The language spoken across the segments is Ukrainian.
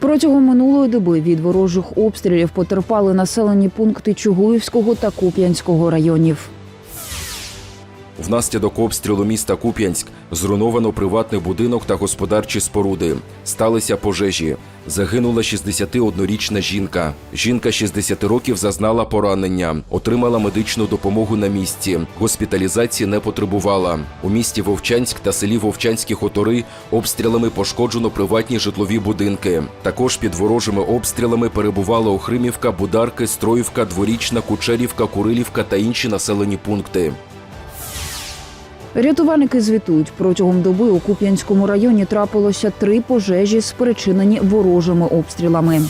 Протягом минулої доби від ворожих обстрілів потерпали населені пункти Чугуївського та Куп'янського районів. Внаслідок обстрілу міста Куп'янськ зруйновано приватний будинок та господарчі споруди. Сталися пожежі. Загинула 61-річна жінка. Жінка 60 років зазнала поранення, отримала медичну допомогу на місці. Госпіталізації не потребувала. У місті Вовчанськ та селі Вовчанські хутори обстрілами пошкоджено приватні житлові будинки. Також під ворожими обстрілами перебувала Охримівка, Бударки, Строївка, Дворічна, Кучерівка, Курилівка та інші населені пункти. Рятувальники звітують, протягом доби у Куп'янському районі трапилося три пожежі, спричинені ворожими обстрілами.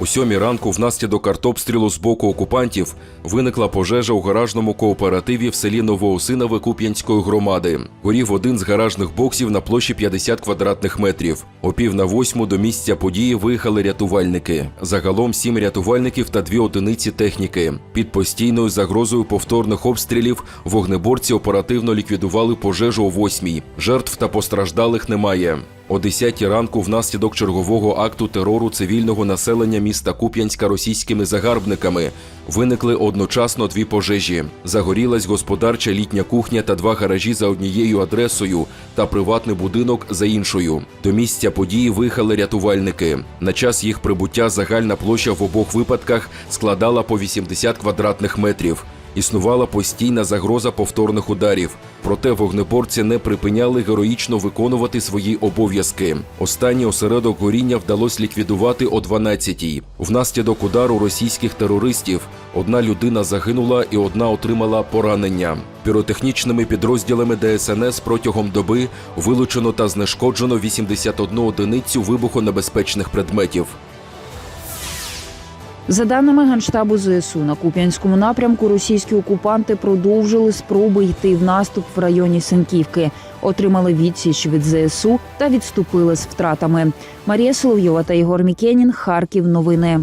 У сьомій ранку внаслідок артобстрілу з боку окупантів виникла пожежа у гаражному кооперативі в селі Новоосинове Куп'янської громади. Горів один з гаражних боксів на площі 50 квадратних метрів. О пів на восьму до місця події виїхали рятувальники. Загалом сім рятувальників та дві одиниці техніки. Під постійною загрозою повторних обстрілів вогнеборці оперативно ліквідували пожежу о восьмій. Жертв та постраждалих немає. О 10 ранку внаслідок чергового акту терору цивільного населення міста Куп'янська російськими загарбниками виникли одночасно дві пожежі. Загорілась господарча літня кухня та два гаражі за однією адресою та приватний будинок за іншою. До місця події виїхали рятувальники. На час їх прибуття загальна площа в обох випадках складала по 80 квадратних метрів. Існувала постійна загроза повторних ударів. Проте вогнеборці не припиняли героїчно виконувати свої обов'язки. Останній осередок горіння вдалося ліквідувати о 12-й. Внаслідок удару російських терористів одна людина загинула і одна отримала поранення. Піротехнічними підрозділами ДСНС протягом доби вилучено та знешкоджено 81 одиницю вибухонебезпечних предметів. За даними Генштабу ЗСУ, на Куп'янському напрямку російські окупанти продовжили спроби йти в наступ в районі Сенківки, отримали відсіч від ЗСУ та відступили з втратами. Марія Соловйова та Ігор Мікенін. Харків. Новини.